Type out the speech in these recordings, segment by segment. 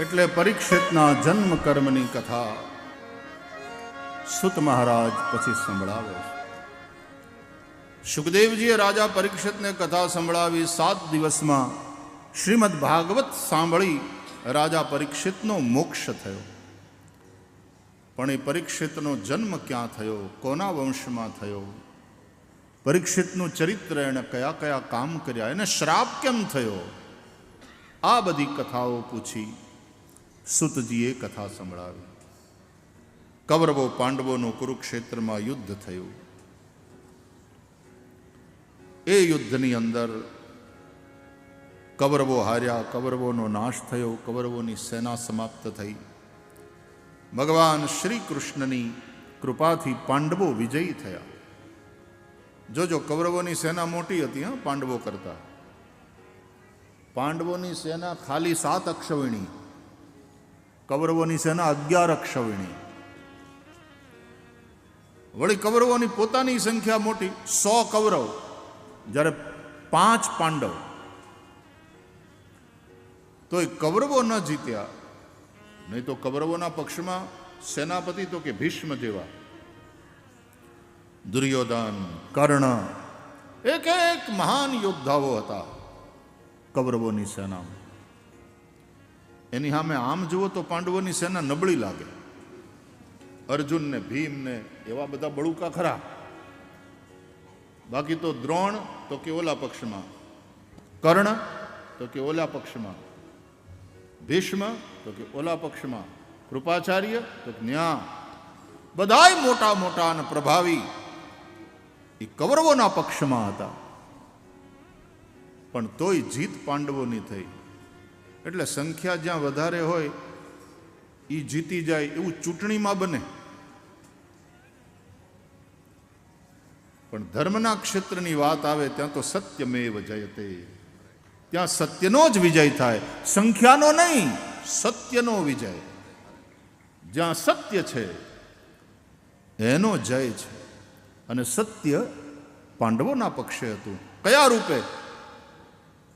એટલે પરીક્ષિતના જન્મ કર્મની કથા સુત મહારાજ પછી સંભળાવે છે. સુખદેવજીએ રાજા પરીક્ષિતને કથા સંભળાવી સાત દિવસમાં શ્રીમદ ભાગવત સાંભળી રાજા પરીક્ષિતનો મોક્ષ થયો. પણ એ પરીક્ષિતનો જન્મ ક્યાં થયો? કોના વંશમાં થયો? પરીક્ષિતનું ચરિત્ર એણે કયા કયા કામ કર્યા? એને શ્રાપ કેમ થયો? આ બધી કથાઓ પૂછી સુતજીએ કથા સંભળાવી. કૌરવો પાંડવોનું કુરુક્ષેત્રમાં યુદ્ધ થયું. એ યુદ્ધની અંદર કૌરવો હાર્યા, કૌરવોનો નાશ થયો, કૌરવોની સેના સમાપ્ત થઈ. ભગવાન શ્રી કૃષ્ણની કૃપાથી પાંડવો વિજયી થયા. જોજો કૌરવોની સેના મોટી હતી, હા, પાંડવો કરતા. પાંડવોની સેના ખાલી સાત અક્ષવિણી. કૌરવોની સેના અગિયાર અક્ષવિણી. વળી કૌરવોની પોતાની સંખ્યા મોટી સો કૌરવ જ્યારે પાંચ પાંડવ. તો એ કૌરવો ન જીત્યા નહીં તો કૌરવોના પક્ષમાં સેનાપતિ તો કે ભીષ્મ જેવા. દુર્યોધન. કર્ણ. એક એક મહાન યોદ્ધાઓ હતા કૌરવોની સેનામાં. એની સામે આમ જુઓ તો પાંડવોની સેના નબળી લાગે. અર્જુન ને ભીમ ને એવા બધા બળુકા ખરા. બાકી તો દ્રોણ તો કે ઓલા પક્ષમાં. કર્ણ તો કે ઓલા પક્ષમાં. ભીષ્મ તો કે ઓલા પક્ષમાં. કૃપાચાર્ય તો કે ન્યા. બધાય મોટા મોટા અને પ્રભાવી. એ કૌરવોના પક્ષમાં હતા. પણ તોય જીત પાંડવોની થઈ. એટલે સંખ્યા જ્યાં વધારે હોય એ જીતી જાય એવું ચૂંટણીમાં બને. પણ ધર્મના ક્ષેત્રની વાત આવે, ત્યાં તો સત્યમેવ જયતે. ત્યાં સત્યનો જ વિજય થાય. સંખ્યાનો નહીં, સત્યનો વિજય. જ્યાં સત્ય છે, એનો જય છે. અને સત્ય પાંડવોના પક્ષે હતું. કયા રૂપે?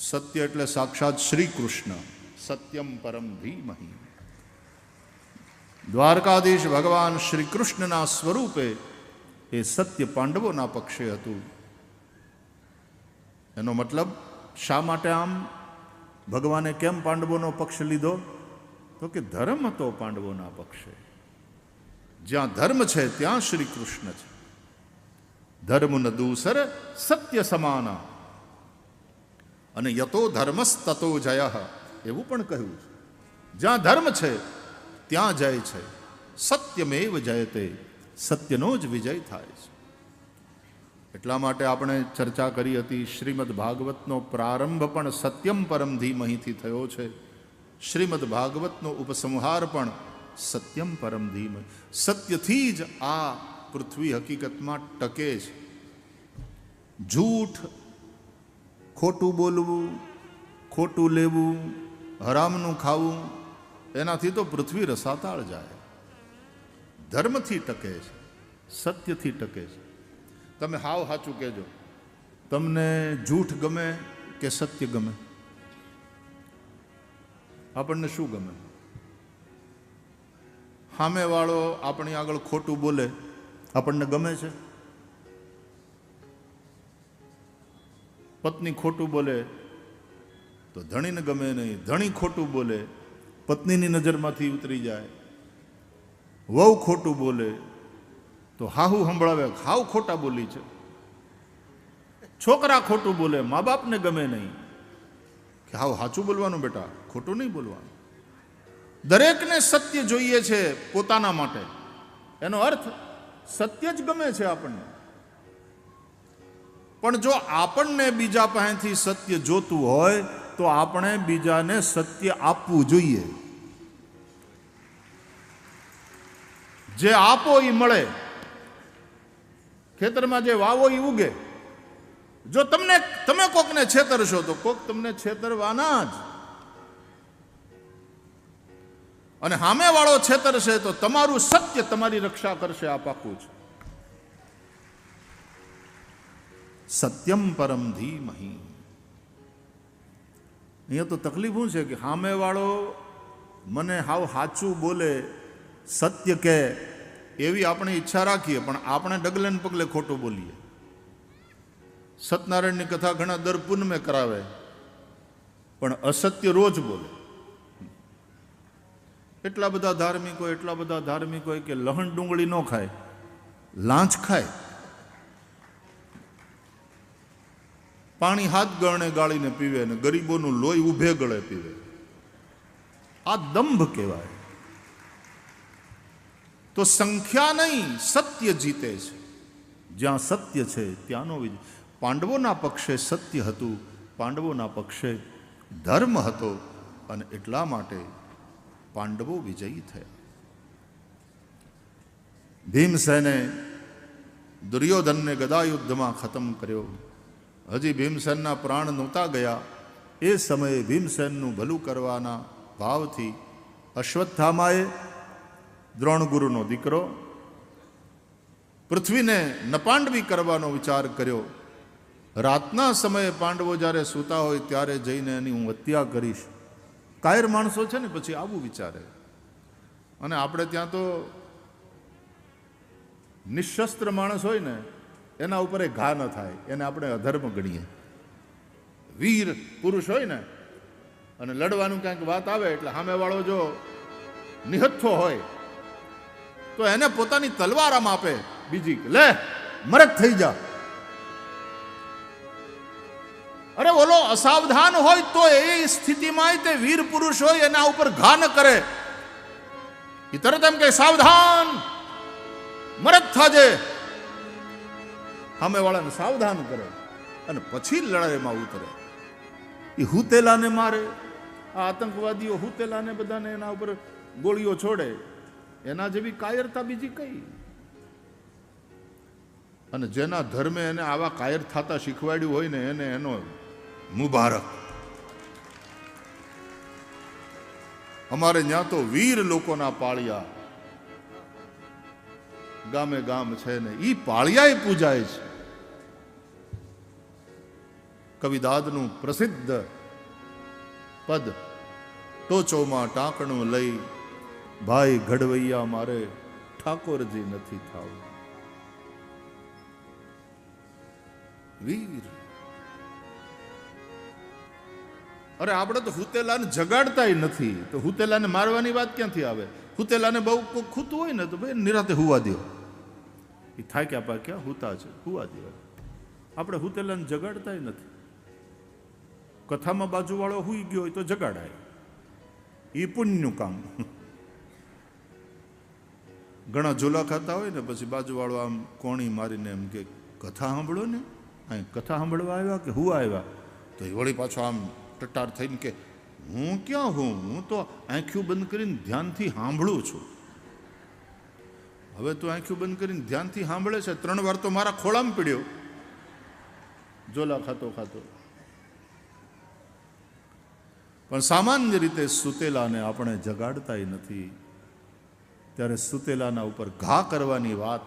સત્ય એટલે સાક્ષાત શ્રી કૃષ્ણ સત્યમ પરમ ધીમહી. દ્વારકાધીશ ભગવાન શ્રી કૃષ્ણના સ્વરૂપે એ સત્ય પાંડવોના પક્ષે હતું. એનો મતલબ, શા માટે આમ? ભગવાને કેમ પાંડવોનો પક્ષ લીધો? તો કે ધર્મ હતો પાંડવોના પક્ષે. જ્યાં ધર્મ છે, ત્યાં શ્રી કૃષ્ણ છે. ધર્મ ન દૂસર, સત્ય સમાના. અને યતો ધર્મસ તતો જય. એવું પણ કહ્યું છે. જ્યાં ધર્મ છે, ત્યાં જય છે. સત્યમેવ જયતે સત્યનો જ વિજય થાય છે. એટલા માટે આપણે ચર્ચા કરી હતી શ્રીમદ ભાગવતનો પ્રારંભ પણ સત્યમ પરમ ધીમહીથી થયો છે. શ્રીમદ ભાગવતનો ઉપસંહાર પણ સત્યમ પરમ ધીમ. સત્યથી જ આ પૃથ્વી હકીકતમાં ટકે છે. જૂઠ ખોટું બોલવું, ખોટું લેવું, હરામનું ખાવું, એનાથી તો પૃથ્વી રસાતાળ જાય. ધર્મથી ટકે છે, સત્યથી ટકે છે. તમે હાવ સાચું કહેજો. તમને જૂઠ ગમે કે સત્ય ગમે? આપણને શું ગમે? સામેવાળો આપણી આગળ ખોટું બોલે, આપણને ગમે છે? પત્ની ખોટું બોલે, તો ધણીને ગમે નહીં. ધણી ખોટું બોલે, પત્નીની નજરમાંથી ઉતરી જાય. વહુ ખોટું બોલે, તો હાહુ સંભળાવે, હાવ ખોટા બોલી છે. છોકરા ખોટું બોલે, મા બાપને ગમે નહીં. કે હાવ સાચું બોલવાનું બેટા? ખોટું નહીં બોલવાનું. દરેકને સત્ય જોઈએ છે પોતાના માટે. એનો અર્થ, સત્ય જ ગમે છે આપણને. પણ જો આપણને બીજા પાસેથી સત્ય જોતું હોય, તો આપણે બીજાને સત્ય આપવું જોઈએ. જે આપો એ મળે. ખેતરમાં જે વાવો એ ઉગે. જો તમને, તમે કોકને છેતરશો તો કોક તમને છેતરવાના જ. અને સામેવાળો છેતરશે તો તમારું સત્ય તમારી રક્ષા કરશે આ પાકું છે સત્યમ પરમ ધીમહી. અહીંયા તો તકલીફ શું છે કે સામેવાળો મને હાવ સાચું બોલે, સત્ય કહે, એવી આપણે ઈચ્છા રાખીએ, પણ આપણે ડગલે ને પગલે ખોટું બોલીએ. સત્યનારાયણની કથા ઘણા દર પૂનમે કરાવે, પણ અસત્ય રોજ બોલે. એટલા બધા ધાર્મિકો, એટલા બધા ધાર્મિકો કે લહણ ડુંગળી ન ખાય, લાંચ ખાય. પાણી હાથ ગળણે ગાળીને પીવે અને ગરીબોનું લોહી ઊભે ગળે પીવે. આ દંભ કહેવાય. તો સંખ્યા નહીં, સત્ય જીતે છે. જ્યાં સત્ય છે, ત્યાંનો વિજય પાંડવોના પક્ષે સત્ય હતું, પાંડવોના પક્ષે ધર્મ હતો અને એટલા માટે પાંડવો વિજયી થયા. ભીમસેને દુર્યોધનને ગદાયુદ્ધમાં ખતમ કર્યો. હજી ભીમસેનના પ્રાણ નહોતા ગયા. એ સમયે ભીમસેનનું ભલું કરવાના ભાવથી અશ્વત્થામાએ દ્રોણગુરુનો દીકરો પૃથ્વીને નપાંડવી કરવાનો વિચાર કર્યો. રાતના સમયે પાંડવો જ્યારે સૂતા હોય ત્યારે જઈને એની હું હત્યા કરીશ. કાયર માણસો છે ને પછી આવું વિચારે. અને આપણે ત્યાં તો નિશસ્ત્ર માણસ હોય ને એના ઉપર એ ઘા ન થાય, એને આપણે અધર્મ ગણીએ. વીર પુરુષ હોય ને, અને લડવાનું ક્યાંક વાત આવે એટલે સામેવાળો જો નિહથ્થો હોય, તો એને પોતાની તલવાર આમ આપે બીજી લે મરક થઈ જા. અરે બોલો અસાવધાન હોય તો એ સ્થિતિમાં તે વીર પુરુષ હોય એના ઉપર ઘા ન કરે. એ તરત એમ કે સાવધાન, મરદ થાજે. સામે વાળાને સાવધાન કરે અને પછી લડાઈમાં ઉતરે. એ હુતેલાને મારે, આ આતંકવાદીઓ હુતેલાને બધાને એના ઉપર ગોળીઓ છોડે. એના જેવી કાયરતા બીજી કઈ? અને જેના ધર્મે એને આવા કાયર થતા શીખવાડ્યું હોય ને એને એનો મુબારક. અમારે ત્યાં તો વીર લોકોના પાળિયા ગામે ગામ છે ને એ પાળિયાએ પૂજાય છે. કવિદાદનું પ્રસિદ્ધ પદ ટોચોમાં ટાંકણું લઈ, ભાઈ ઘડવૈયા, મારે ઠાકોરજી નથી થાવ. વીર. અરે, આપણે તો હુતેલાને જગાડતાય નથી. તો હુતેલાને મારવાની વાત ક્યાંથી આવે? હુતેલાને બહુ કોઈ ખૂતું હોય ને, તો ભાઈ નિરાતે હુવા દો. એ થાય પાક્યા હુતા છે. હુવા દો. આપણે હુતેલાને જગાડતાય નથી. કથામાં બાજુવાળો હુઈ ગયો હોય તો જગાડાય. એ પુણ્યનું કામ. ઘણા ઝોલા ખાતા હોય ને પછી બાજુવાળો આમ કોણી મારીને એમ કે, કથા સાંભળો ને? અહીં કથા સાંભળવા આવ્યા કે હું આવ્યા? તો એ વળી પાછો આમ ટટાર થઈને કે, હું ક્યાં હું? હું તો આંખ્યું બંધ કરીને ધ્યાનથી સાંભળું છું. હવે તો આંખ્યું બંધ કરીને ધ્યાનથી સાંભળે છે. ત્રણ વાર તો મારા ખોળામાં પીડ્યો. ઝોલા ખાતો ખાતો. પણ સામાન્ય રીતે સુતેલાને આપણે જગાડતાય નથી. ત્યારે સુતેલાના ઉપર ઘા કરવાની વાત,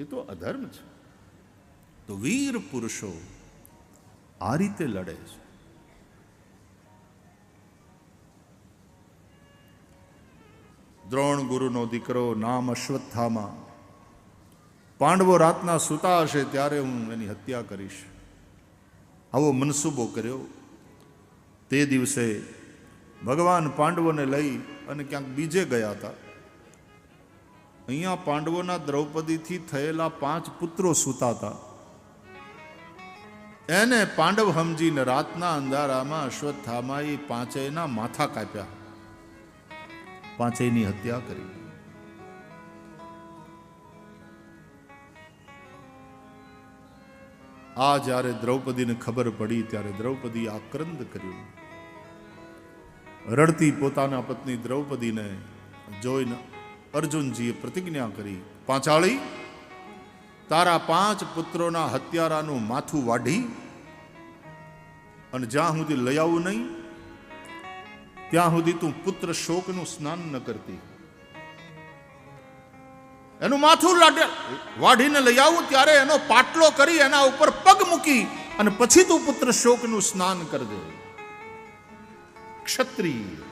એ તો અધર્મ છે. તો વીર પુરુષો આ રીતે લડે છે. દ્રોણ ગુરુનો દીકરો નામ અશ્વત્થામાં. પાંડવો રાતના સૂતા હશે ત્યારે હું એની હત્યા કરીશ. આવો મનસૂબો કર્યો. તે દિવસે ભગવાન પાંડવોને લઈ અને ક્યાંક બીજે ગયા હતા. અહીંયા પાંડવોના દ્રૌપદીથી થયેલા પાંચ પુત્રો સૂતા હતા. એને પાંડવ સમજીને રાતના અંધારામાં અશ્વત્થામાએ પાંચેયના માથા કાપ્યા. પાંચેયની હત્યા કરી. આ જ્યારે દ્રૌપદીને ખબર પડી, ત્યારે દ્રૌપદી આક્રંદ કર્યું. રડતી પોતાના પત્ની દ્રૌપદીને જોઈને અર્જુનજીએ પ્રતિજ્ઞા કરી, પાંચાળી, તારા પાંચ પુત્રોના હત્યારાનું માથું વાઢી અને જ્યાં સુધી લઈ આવું નહીં, ત્યાં સુધી તું પુત્ર શોકનું સ્નાન ન કરતી. એનું માથું લાડે, વાઢીને લઈ આવું, ત્યારે એનો પાટલો કરી એના ઉપર પગ મૂકી અને પછી તું પુત્ર શોકનું સ્નાન કરજે. ક્ષત્રિય.